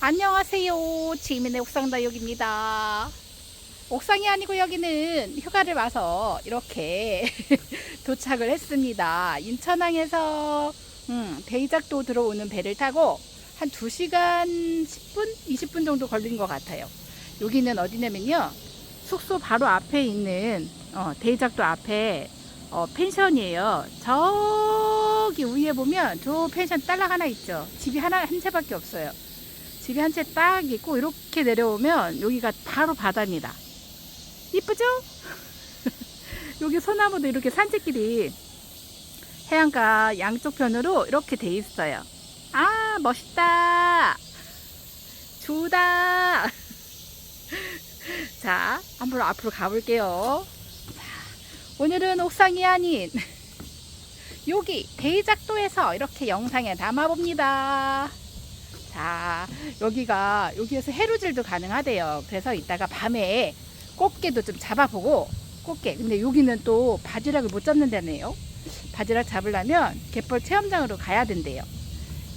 안녕하세요. 지민의 옥상다육입니다. 옥상이 아니고 여기는 휴가를 와서 이렇게 도착을 했습니다. 인천항에서 음, 대이작도 들어오는 배를 타고 한 2시간 10분, 20분 정도 걸린 것 같아요. 여기는 어디냐면요. 숙소 바로 앞에 있는 어, 대이작도 앞에 어, 펜션이에요. 저기 위에 보면 저 펜션 딸락 하나 있죠. 집이 하나 한 채밖에 없어요. 집이 한 채 딱 있고 이렇게 내려오면 여기가 바로 바다입니다. 이쁘죠? 여기 소나무도 이렇게 산책길이 해안가 양쪽 편으로 이렇게 돼 있어요. 아 멋있다. 좋다. 자, 한번 앞으로 가볼게요. 자, 오늘은 옥상이 아닌 여기 대작도에서 이렇게 영상에 담아봅니다. 자, 여기가 여기에서 해루질도 가능하대요. 그래서 이따가 밤에 꽃게도 좀 잡아보고 꽃게. 근데 여기는 또 바지락을 못 잡는다네요. 바지락 잡으려면 갯벌 체험장으로 가야 된대요.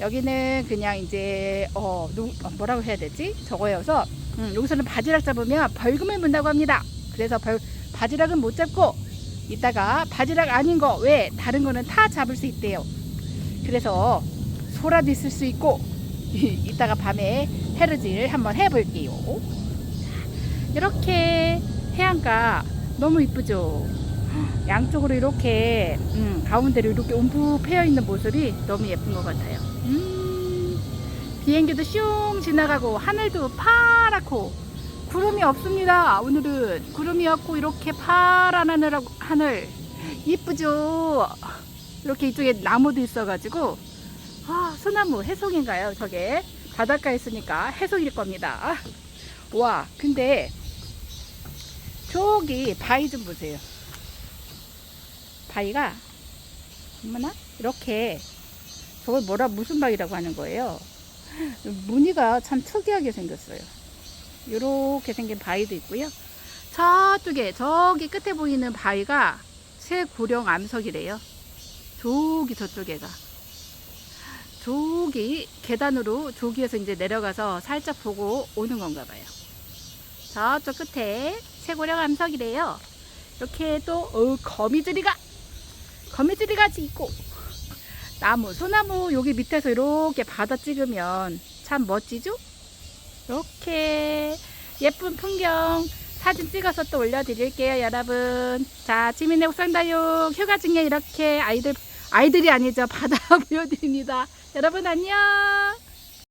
여기는 그냥 이제 어, 누- 어, 뭐라고 해야 되지? 저거여서 음, 여기서는 바지락 잡으면 벌금을 문다고 합니다. 그래서 벌, 바지락은 못 잡고 이따가 바지락 아닌 거 왜 다른 거는 다 잡을 수 있대요. 그래서 소라도 있을 수 있고 이따가 밤에 해루질 한번 해볼게요. 자, 이렇게 해안가 너무 이쁘죠? 양쪽으로 이렇게 음, 가운데로 이렇게 움푹 패여 있는 모습이 너무 예쁜 것 같아요. 음, 비행기도 슝 지나가고 하늘도 파랗고 구름이 없습니다. 오늘은 구름이 없고 이렇게 파란 하늘 하늘 이쁘죠? 이렇게 이쪽에 나무도 있어가지고 아, 소나무 해송인가요? 저게 바닷가에 있으니까 해송일 겁니다. 와, 근데 저기 바위 좀 보세요. 바위가 얼마나 이렇게 저걸 뭐라 무슨 바위라고 하는 거예요? 무늬가 참 특이하게 생겼어요. 이렇게 생긴 바위도 있고요. 저쪽에 저기 끝에 보이는 바위가 새고령 암석이래요. 저기 저쪽에가. 저기 계단으로 저기에서 이제 내려가서 살짝 보고 오는 건가 봐요. 저쪽 끝에 새고령 암석이래요. 이렇게 또 어, 거미줄이가 거미줄이가 있고 나무 소나무 여기 밑에서 이렇게 바다 찍으면 참 멋지죠? 이렇게 예쁜 풍경 사진 찍어서 또 올려드릴게요 여러분 자 지민의 옥상다육 휴가 중에 이렇게 아이들 아이들이 아니죠. 바다 보여드립니다. 여러분 안녕